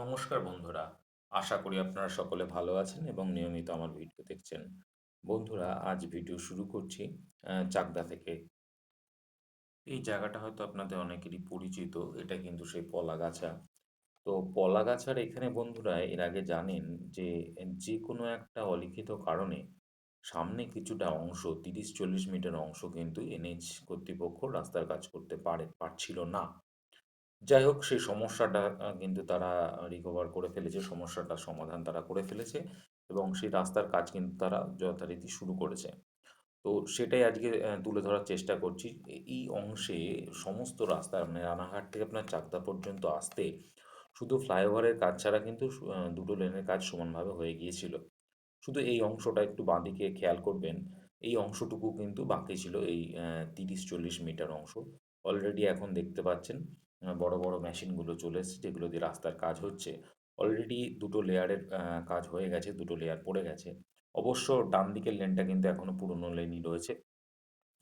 নমস্কার বন্ধুরা। আশা করি আপনারা সকলে ভালো আছেন এবং নিয়মিত আমার ভিডিও দেখছেন। বন্ধুরা, আজ ভিডিও শুরু করছি চাকদা থেকে। এই জায়গাটা হয়তো আপনাদের অনেকেরই পরিচিত, এটা কিন্তু সেই পলাগাছা। তো পলাগাছার এখানে বন্ধুরা, এর আগে জানেন যে যে কোনো একটা অলিখিত কারণে সামনে কিছুটা অংশ, তিরিশ চল্লিশ মিটার অংশ কিন্তু এনএইচ কর্তৃপক্ষ রাস্তার কাজ করতে পারে, পারছিল না। যাই হোক সেই সমস্যাটা কিন্তু তারা রিকভার করে ফেলেছে, সমস্যাটার সমাধান তারা করে ফেলেছে এবং সেই রাস্তার কাজ কিন্তু তারা যথারীতি শুরু করেছে। তো সেটাই আজকে তুলে ধরার চেষ্টা করছি। এই অংশে সমস্ত রাস্তা মানে রানাঘাট থেকে আপনার চাকদা পর্যন্ত আসতে শুধু ফ্লাইওভারের কাজ ছাড়া কিন্তু দুটো লেনের কাজ সমানভাবে হয়ে গিয়েছিল। শুধু এই অংশটা একটু বাঁদিকে খেয়াল করবেন। এই অংশটুকু কিন্তু বাকি ছিল এই তিরিশ ৩০-৪০ মিটার অংশ। অলরেডি এখন দেখতে পাচ্ছেন বড়, বড় মেশিনগুলো চলে এসেছে যেগুলো দিয়ে রাস্তার কাজ হচ্ছে। অলরেডি দুটো লেয়ারের কাজ হয়ে গেছে, দুটো লেয়ার পড়ে গেছে। অবশ্য ডান দিকের লেনটা কিন্তু এখনও পুরনো লেনই রয়েছে।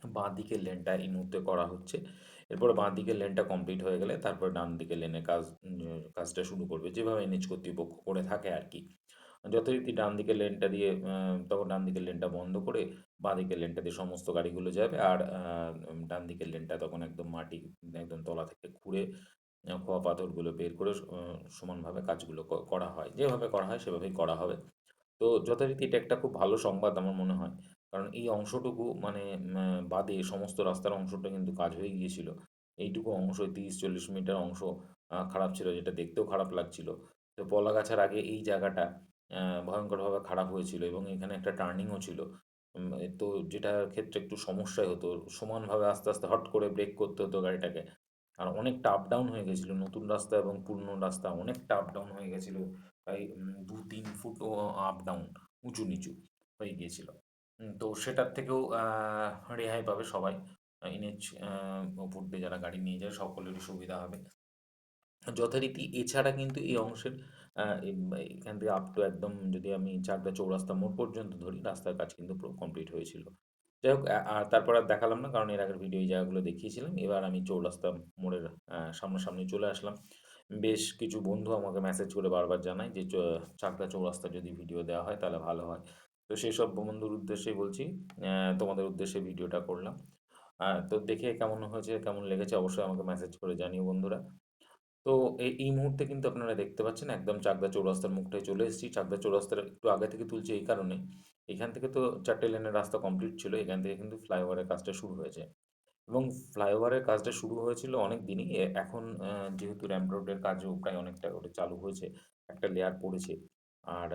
বাঁ দিকের লেনটা এই মুহূর্তে করা হচ্ছে। এরপরে বাঁ দিকের লেনটা কমপ্লিট হয়ে গেলে তারপরে ডান দিকের লেনের কাজ কাজটা শুরু করবে। যেভাবে নিজ কর্তৃপক্ষ করে থাকে আরকি। যথারীতি ডান দিকের লেনটা দিয়ে তখন ডান দিকের লেনটা বন্ধ করে বাঁদিকের লেনটা দিয়ে সমস্ত গাড়িগুলো যাবে। আর ডান দিকের লেনটা তখন একদম মাটি, একদম তলা থেকে খুঁড়ে খোয়া পাথরগুলো বের করে সমানভাবে কাজগুলো করা হয়। যেভাবে করা হয় সেভাবেই করা হবে। তো যথারীতি এটা একটা খুব ভালো সংবাদ আমার মনে হয়। কারণ এই অংশটুকু মানে বাদে সমস্ত রাস্তার অংশটা কিন্তু কাজ হয়ে গিয়েছিল। এইটুকু অংশ ৩০-৪০ মিটার অংশ খারাপ ছিল, যেটা দেখতেও খারাপ লাগছিল। তো পলাগাছার আগে এই জায়গাটা অ্যা ভয়ংকরভাবে খারাপ হয়েছিল এবং এখানে একটা টার্নিংও ছিল। তো যেটার ক্ষেত্রে একটু সমস্যাই হতো। সমানভাবে আস্তে, আস্তে হট করে ব্রেক করতে হতো গাড়িটাকে। আর অনেকটা আপ ডাউন হয়ে গেছিল নতুন রাস্তা এবং পুরনো রাস্তা অনেকটা আপ ডাউন হয়ে গেছিল প্রায় দু তিন ফুট আপ ডাউন উঁচু নিচু হয়ে গিয়েছিল। তো সেটার থেকেও রেহাই পাবে সবাই। এনএইচ আ উপর দিয়ে যারা গাড়ি নিয়ে যায় সকলেরই সুবিধা হবে। যথারীতি এছাড়া কিন্তু এই অংশের এখান থেকে আপ টু একদম যদি আমি চাকদা চৌরাস্তা মোড় পর্যন্ত ধরি রাস্তার কাজ কিন্তু কমপ্লিট হয়েছিল। যাই হোক আর তারপর আর দেখালাম না কারণ এর আগের ভিডিও এই জায়গাগুলো দেখিয়েছিলাম। এবার আমি চৌরাস্তা মোড়ের সামনাসামনি চলে আসলাম। বেশ কিছু বন্ধু আমাকে মেসেজ করে বারবার জানায় যে চাকদা চৌরাস্তার যদি ভিডিও দেওয়া হয় তাহলে ভালো হয়। তো সেই সব বন্ধুর উদ্দেশ্যেই বলছি তোমাদের উদ্দেশ্যে ভিডিওটা করলাম। তো দেখে কেমন হয়েছে, কেমন লেগেছে অবশ্যই আমাকে মেসেজ করে জানিও বন্ধুরা। তো এই মুহূর্তে কিন্তু আপনারা দেখতে পাচ্ছেন একদম চাকদা চৌরাস্তার মুখটায় চলে এসেছি। চাকদা চৌরাস্তার একটু আগে থেকে তুলছি এই কারণে, এখান থেকে তো চারটে লেনের রাস্তা কমপ্লিট ছিল। এখান থেকে কিন্তু ফ্লাইওভারের কাজটা শুরু হয়েছে। এবং ফ্লাইওভারের কাজটা শুরু হয়েছিল অনেক দিনই। এখন যেহেতু র‍্যাম্প রোডের কাজও প্রায় অনেকটা করে চালু হয়েছে। একটা লেয়ার পড়েছে। আর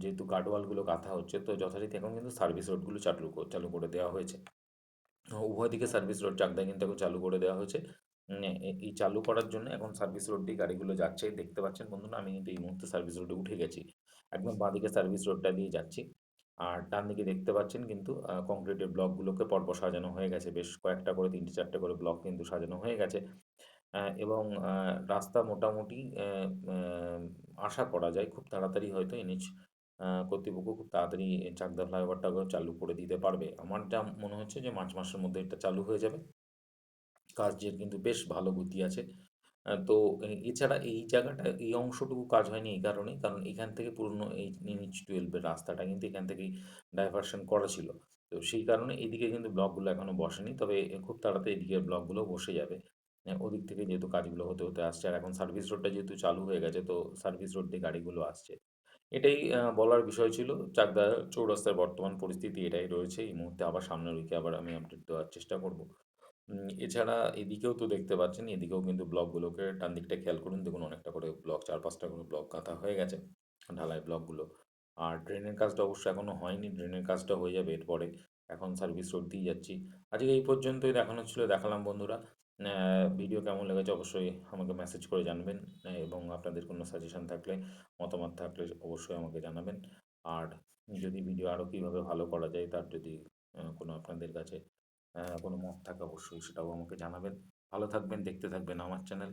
যেহেতু গার্ডওয়ালগুলো গাঁথা হচ্ছে তো যথারীতি এখন কিন্তু সার্ভিস রোডগুলো চালু চালু করে দেওয়া হয়েছে। উভয় দিকে সার্ভিস রোড চাকদায় কিন্তু এখন চালু করে দেওয়া হয়েছে। এ, এই চালু করার জন্য এখন সার্ভিস রোড দিয়ে গাড়িগুলো যাচ্ছে। দেখতে পাচ্ছেন বন্ধুরা, আমি কিন্তু এই মুহূর্তে সার্ভিস রোডে উঠে গেছি। একদম বাঁদিকে সার্ভিস রোডটা দিয়ে যাচ্ছি। আর ডানদিকে দেখতে পাচ্ছেন কিন্তু কংক্রিটের ব্লকগুলোকে পরপর সাজানো হয়ে গেছে। বেশ কয়েকটা করে, তিনটে চারটে করে ব্লক কিন্তু সাজানো হয়ে গেছে। এবং রাস্তা মোটামুটি আশা করা যায় খুব তাড়াতাড়ি হয়তো এনএইচ কর্তৃপক্ষ খুব তাড়াতাড়ি চাকদা ফ্লাইওভারটাকেও চালু করে দিতে পারবে। আমার যা মনে হচ্ছে যে মার্চ মাসের মধ্যে এটা চালু হয়ে যাবে। কাজের কিন্তু বেশ ভালো গতি আছে। তো এছাড়া এই জায়গাটা এই অংশটুকু কাজ হয়নি এই কারণেই, কারণ এখান থেকে পুরনো এই NH-12 এর রাস্তাটা কিন্তু এখান থেকেই ডাইভারশন করা ছিল। তো সেই কারণে এদিকে কিন্তু ব্লকগুলো এখনও বসেনি। তবে খুব তাড়াতাড়ি এদিকের ব্লকগুলো বসে যাবে। ওদিক থেকে যেহেতু কাজগুলো হতে, হতে আসছে আর এখন সার্ভিস রোডটা যেহেতু চালু হয়ে গেছে তো সার্ভিস রোড দিয়ে গাড়িগুলো আসছে। এটাই বলার বিষয় ছিল। চাকদা চৌরাস্তার বর্তমান পরিস্থিতি এটাই রয়েছে। এই মুহূর্তে আবার সামনের উইকে আবার আমি আপডেট দেওয়ার চেষ্টা করব। এছাড়া এদিকেও তো দেখতে পাচ্ছেন, এদিকেও কিন্তু ব্লকগুলোকে ডান দিকটা খেয়াল করুন। দেখুন অনেকটা করে ব্লক ৪-৫ টা করে ব্লক গাঁথা হয়ে গেছে। ঢালাই ব্লকগুলো। আর ড্রেনের কাজটা অবশ্য এখনও হয়নি। ড্রেনের কাজটা হয়ে যাবে এরপরে। এখন সার্ভিস রোড দিয়ে যাচ্ছি। আজকে এই পর্যন্তই দেখানো ছিল, দেখালাম বন্ধুরা। ভিডিও কেমন লেগেছে অবশ্যই আমাকে মেসেজ করে জানাবেন এবং আপনাদের কোনো সাজেশন থাকলে, মতামত থাকলে অবশ্যই আমাকে জানাবেন। আর যদি ভিডিও আরও কীভাবে ভালো করা যায় তার যদি কোনো আপনাদের কাছে কোনো মত থাকে অবশ্যই সেটাও আমাকে জানাবেন। ভালো থাকবেন, দেখতে থাকবেন আমার চ্যানেল।